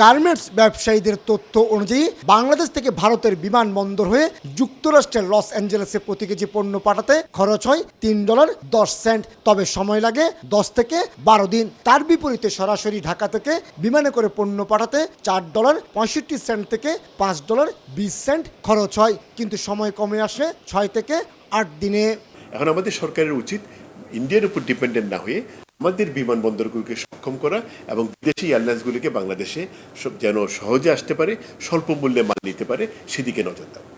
Garments ব্যবসায়ীদের তথ্য অনুযায়ী বাংলাদেশ থেকে ভারতের বিমানবন্দর হয়ে যুক্তরাষ্ট্রের লস অ্যাঞ্জেলেসে প্রতি কেজি পণ্য পাঠাতে খরচ হয় তিন ডলার দশ সেন্ট। তবে সময় লাগে দশ থেকে বারো দিন। তার বিপরীতে সরাসরি ঢাকা থেকে বিমানে করে পণ্য পাঠাতে চার ডলার পঁয়ষট্টি সেন্ট থেকে পাঁচ ডলার বিশ সেন্ট খরচ হয়। কিন্তু সময় কমে আসে ছয় থেকে আট দিনে। এখন আমাদের সরকারের উচিত ইন্ডিয়ার উপর ডিপেন্ডেন্ট না হয়ে আমাদের বিমানবন্দরগুলোকে সক্ষম করা এবং বিদেশি এয়ারলাইন্সগুলিকে বাংলাদেশে যেন সহজে আসতে পারে, স্বল্প মূল্যে মাল নিতে পারে, সেদিকে নজর দেওয়া।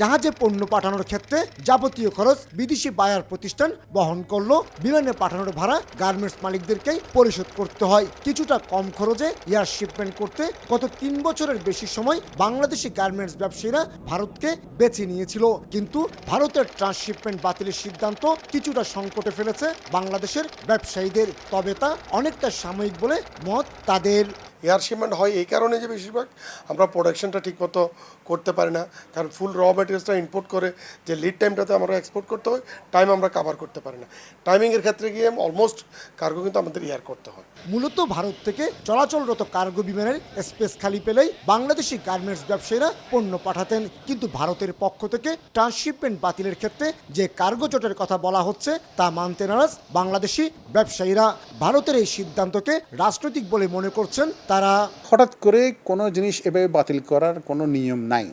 জাহাজে পণ্য পাঠানোর ক্ষেত্রে যাবতীয় খরচ বিদেশি বায়ার প্রতিষ্ঠান বহন করল। বিমানে পাঠানোর ভাড়া গার্মেন্টস মালিকদেরকেই পরিশোধ করতে হয়। কিছুটা কম খরচে এয়ার শিপমেন্ট করতে গত তিন বছরের বেশি সময় বাংলাদেশি গার্মেন্টস ব্যবসায়ীরা ভারতকে বেছে নিয়েছিল। কিন্তু ভারতের ট্রান্সশিপমেন্ট বাতিলের সিদ্ধান্ত কিছুটা সংকটে ফেলেছে বাংলাদেশের ব্যবসায়ীদের। তবে তা অনেকটা সাময়িক বলে মত তাদের। এয়ার শিপমেন্ট হয় এই কারণে যে বেশিরভাগ আমরা প্রোডাকশনটা ঠিকমতো করতে পারি না। কারণ ফুল র মেটেরিয়ালসটা ইম্পোর্ট করে যে লিড টাইমটাতে আমরা এক্সপোর্ট করতে হয় টাইম আমরা কাভার করতে পারি না। টাইমিংয়ের ক্ষেত্রে গিয়ে অলমোস্ট কার্গো কিন্তু আমাদের এয়ার করতে হয়। মূলত ভারত থেকে চলাচলরত কার্গো বিমানের স্পেস খালি পেলেই বাংলাদেশি গার্মেন্টস ব্যবসায়ীরা পণ্য পাঠাতেন। কিন্তু ভারতের পক্ষ থেকে ট্রান্সশিপমেন্ট বাতিলের ক্ষেত্রে যে কার্গো জোটের কথা বলা হচ্ছে, তা মানতে নারাজ বাংলাদেশি ব্যবসায়ীরা। ভারতের এই সিদ্ধান্তকে রাজনৈতিক বলে মনে করছেন তারা হঠাৎ করে কোনো জিনিস এভাবে বাতিল করার কোনো নিয়ম নাই।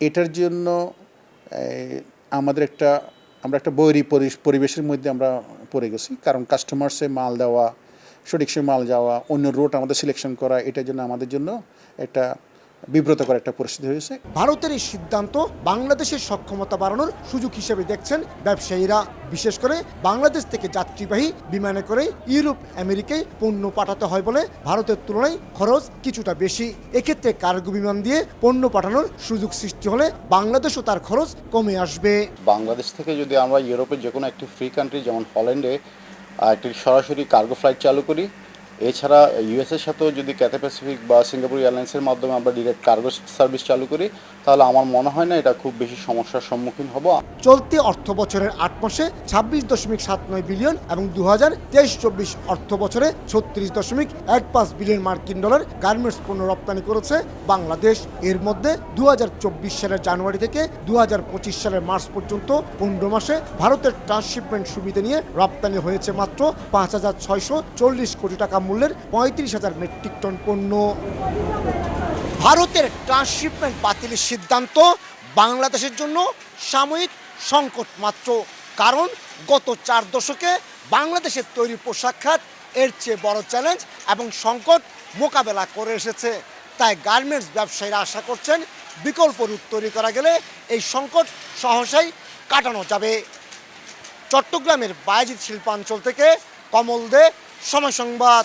এটার জন্য আমাদের একটা, আমরা একটা বৈরী পরি- পরিবেশের মধ্যে আমরা পড়ে গেছি। কারণ কাস্টমার্সে মাল দেওয়া, সঠিক সময় মাল যাওয়া, অন্য রুট আমাদের সিলেকশন করা, এটার জন্য আমাদের জন্য একটা বিব্রতকর একটা পরিস্থিতি হয়েছে। ভারতের এই সিদ্ধান্ত বাংলাদেশের সক্ষমতা বাড়ানোর সুযোগ হিসেবে দেখছেন ব্যবসায়ীরা। বিশেষ করে বাংলাদেশ থেকে যাত্রীবাহী বিমানে করে ইউরোপ আমেরিকায় পণ্য পাঠাতে হয় বলে ভারতের তুলনায় খরচ কিছুটা বেশি। এক্ষেত্রে কার্গো বিমান দিয়ে পণ্য পাঠানোর সুযোগ সৃষ্টি হলে বাংলাদেশও তার খরচ কমে আসবে। বাংলাদেশ থেকে যদি আমরা ইউরোপের যে কোনো একটি ফ্রি কান্ট্রি যেমন হল্যান্ডে একটি সরাসরি কার্গো ফ্লাইট চালু করি এছাড়া ইউএসের সাথেও যদি ক্যাথে প্যাসিফিক বা সিঙ্গাপুর এয়ারলাইন্সের মাধ্যমে আমরা ডিরেক্ট কার্গো সার্ভিস চালু করি, তাহলে আমার মনে হয় না এটা খুব বেশি সমস্যার সম্মুখীন হব। চলতি অর্থ বছরের আট মাসে ছাব্বিশ দশমিক সাত নয় বিলিয়ন এবং দু হাজার তেইশ চব্বিশ অর্থ বছরে ছত্রিশ দশমিক এক পাঁচ বিলিয়ন মার্কিন ডলার গার্মেন্টস পণ্য রপ্তানি করেছে বাংলাদেশ। এর মধ্যে দু হাজার চব্বিশ সালের জানুয়ারি থেকে দু হাজার পঁচিশ সালের মার্চ পর্যন্ত পনেরো মাসে ভারতের ট্রান্সশিপমেন্ট সুবিধা নিয়ে রপ্তানি হয়েছে মাত্র পাঁচ হাজার ছয়শো চল্লিশ কোটি টাকা মূল্যের পঁয়ত্রিশ হাজার মেট্রিক টন পণ্য। ভারতের ট্রান্সশিপমেন্ট বাতিলের সিদ্ধান্ত বাংলাদেশের জন্য সাময়িক সংকট মাত্র, কারণ গত চার দশকে বাংলাদেশের তৈরি পোশাক খাত এর চেয়ে বড় চ্যালেঞ্জ এবং সংকট মোকাবেলা করে এসেছে। তাই গার্মেন্টস ব্যবসায়ীরা আশা করছেন বিকল্প রূপ তৈরি করা গেলে এই সংকট সহসাই কাটানো যাবে। চট্টগ্রামের বায়াজিৎ শিল্পাঞ্চল থেকে কমল দে সময় সংবাদ।